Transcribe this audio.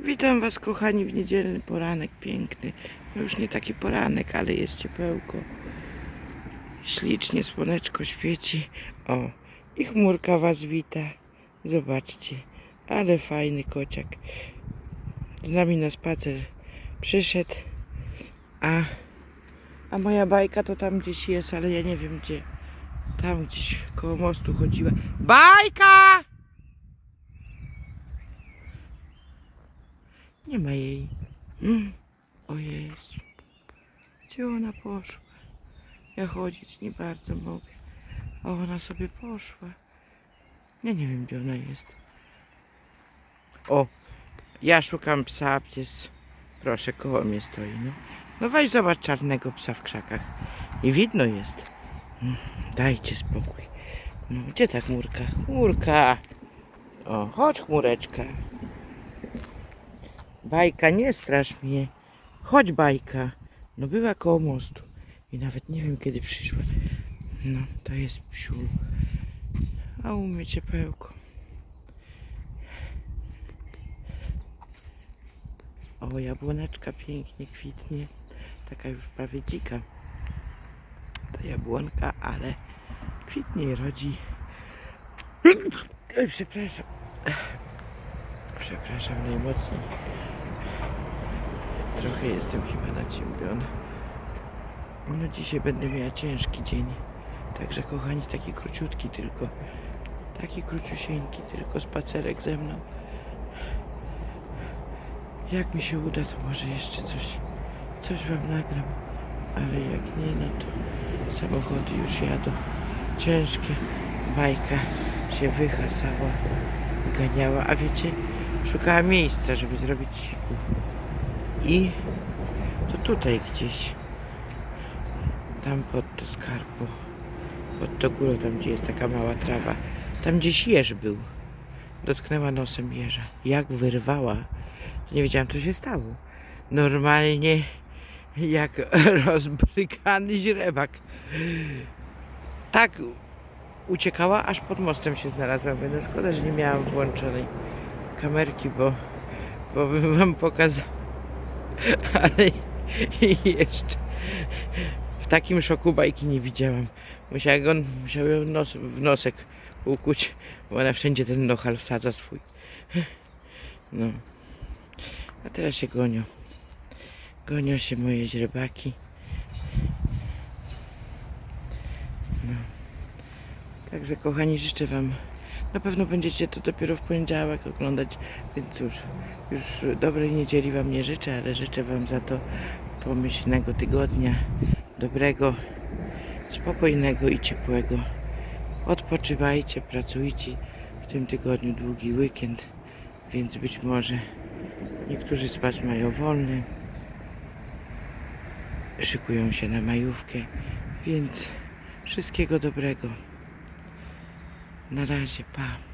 Witam Was kochani w niedzielny poranek piękny. No już nie taki poranek, ale jest ciepełko. Ślicznie słoneczko świeci. O, i chmurka Was wita. Zobaczcie, ale fajny kociak. Z nami na spacer przyszedł. A, a moja bajka to tam gdzieś jest, ale ja nie wiem gdzie. Tam gdzieś koło mostu chodziła. Bajka! Nie ma jej. Mm. O Jezu. Gdzie ona poszła? Ja chodzić nie bardzo mogę. A ona sobie poszła. Ja nie wiem, gdzie ona jest. O, ja szukam psa, pies. Proszę, koło mnie stoi. No, no weź zobacz czarnego psa w krzakach. I widno jest. Mm, Dajcie spokój. No, gdzie ta chmurka? Chmurka! O, chodź chmureczka. Bajka, nie strasz mnie. Chodź bajka. No była koło mostu. I nawet nie wiem kiedy przyszła. No, to jest psiu. A u mnie ciepełko. O, jabłoneczka pięknie kwitnie. Taka już prawie dzika. Ta jabłonka, ale kwitnie rodzi. Przepraszam. Przepraszam najmocniej. Trochę jestem chyba naciąbiony. No dzisiaj będę miała ciężki dzień. Także kochani, taki króciutki tylko. Taki króciusieńki, tylko spacerek ze mną. Jak mi się uda, to może jeszcze coś, coś wam nagram. Ale jak nie, no to samochody już jadą. Ciężkie. Bajka się wyhasała, ganiała. A wiecie, szukała miejsca, żeby zrobić siku. I to tutaj gdzieś, tam pod to skarbu, pod to górę, tam gdzie jest taka mała trawa, tam gdzieś jeż był. Dotknęła nosem jeża. Jak wyrwała, to nie wiedziałam co się stało. Normalnie jak rozbrykany źrebak. Tak uciekała, aż pod mostem się znalazła. Mówię, No szkoda, że nie miałam włączonej kamerki, bo, bo bym wam pokazał. Ale jeszcze w takim szoku bajki nie widziałam. Musiała go, musiał ją nos, w nosek ukuć, bo ona wszędzie ten nochal wsadza swój. No. A teraz się gonią. Gonią się moje źrebaki. No. Także kochani, życzę Wam. Na pewno będziecie to dopiero w poniedziałek oglądać, więc cóż, już dobrej niedzieli Wam nie życzę, ale życzę Wam za to pomyślnego tygodnia, dobrego, spokojnego i ciepłego. Odpoczywajcie, pracujcie. W tym tygodniu długi weekend, więc być może niektórzy z Was mają wolny, szykują się na majówkę, więc wszystkiego dobrego. Narajipá.